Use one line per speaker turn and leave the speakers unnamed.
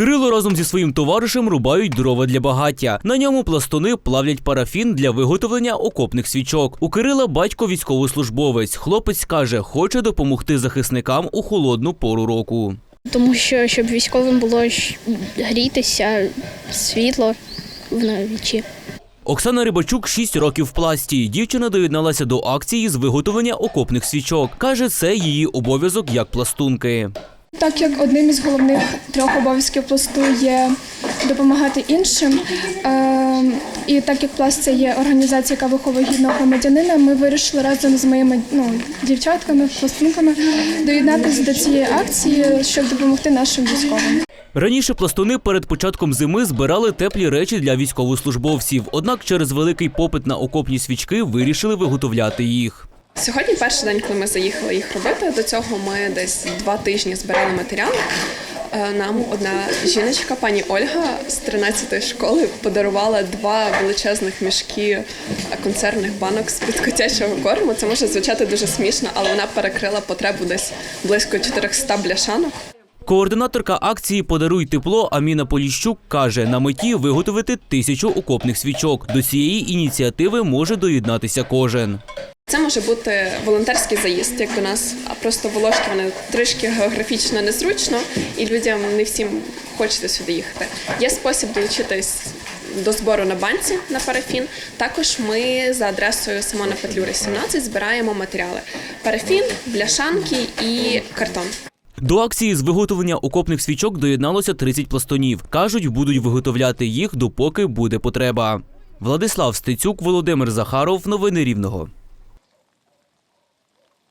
Кирило разом зі своїм товаришем рубають дрова для багаття. На ньому пластуни плавлять парафін для виготовлення окопних свічок. У Кирила батько військовослужбовець. Хлопець каже, хоче допомогти захисникам у холодну пору року.
Тому що щоб військовим було грітися, світло вночі.
Оксана Рибачук 6 років в пласті. Дівчина доєдналася до акції з виготовлення окопних свічок. Каже, це її обов'язок як пластунки.
Так як одним із головних трьох обов'язків пласту є допомагати іншим, е, і так як пласт це є організація, яка виховує гідного громадянина, ми вирішили разом з моїми ну, дівчатками, пластунками доєднатися до цієї акції, щоб допомогти нашим військовим.
Раніше пластуни перед початком зими збирали теплі речі для військовослужбовців. Однак через великий попит на окопні свічки вирішили виготовляти їх.
Сьогодні перший день, коли ми заїхали їх робити. До цього ми десь два тижні збирали матеріал. Е, Нам одна жіночка, пані Ольга з 13-ї школи, подарувала два величезних мішки консервних банок з під котячого корму. Це може звучати дуже смішно, але вона перекрила потребу десь близько 400 бляшанок.
Координаторка акції Подаруй тепло Аміна Поліщук каже, на меті виготовити тисячу окопних свічок. До цієї ініціативи може доєднатися кожен.
Це може бути волонтерський заїзд, як до нас, а просто волошки вони трішки географічно незручно, і людям не всім хочеться сюди їхати. Є спосіб долучитись до збору на банці на парафін. Також ми за адресою Симона Петлюри, 17 збираємо матеріали: парафін, бляшанки і картон.
До акції з виготовлення окопних свічок доєдналося 30 пластунів. Кажуть, будуть виготовляти їх, допоки буде потреба. Владислав Стецюк, Володимир Захаров. Новини Рівного.